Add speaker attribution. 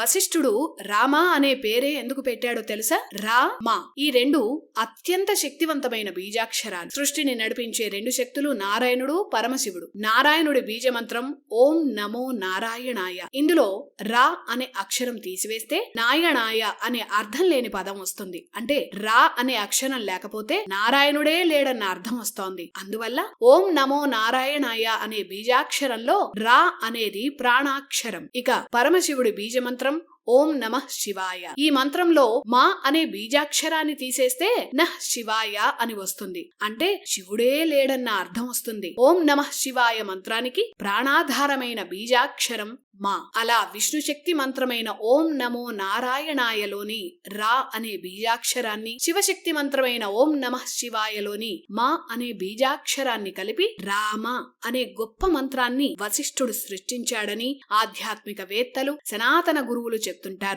Speaker 1: వశిష్ఠుడు రామ అనే పేరే ఎందుకు పెట్టాడో తెలుసా? రా మా ఈ రెండు అత్యంత శక్తివంతమైన బీజాక్షరాలు. సృష్టిని నడిపించే రెండు శక్తులు నారాయణుడు పరమశివుడు. నారాయణుడి బీజమంత్రం ఓం నమో నారాయణాయ. ఇందులో రా అనే అక్షరం తీసివేస్తే నాయణాయ అనే అర్థం లేని పదం వస్తుంది. అంటే రా అనే అక్షరం లేకపోతే నారాయణుడే లేడన్న అర్థం వస్తోంది. అందువల్ల ఓం నమో నారాయణాయ అనే బీజాక్షరంలో రా అనేది ప్రాణాక్షరం. ఇక పరమశివుడి బీజమంత్రం மாற்றம் ఓం నమః శివాయ. ఈ మంత్రంలో మా అనే బీజాక్షరాన్ని తీసేస్తే నః శివాయ అని వస్తుంది. అంటే శివుడే లేడన్న అర్థం వస్తుంది. ఓం నమః శివాయ మంత్రానికి ప్రాణాధారమైన బీజాక్షరం మా. అలా విష్ణు శక్తి మంత్రమైన ఓం నమో నారాయణాయలోని రా అనే బీజాక్షరాన్ని శివశక్తి మంత్రమైన ఓం నమ శివాయలోని మా అనే బీజాక్షరాన్ని కలిపి రామ అనే గొప్ప మంత్రాన్ని వశిష్ఠుడు సృష్టించాడని ఆధ్యాత్మిక వేత్తలు సనాతన గురువులు చెప్తుంటారు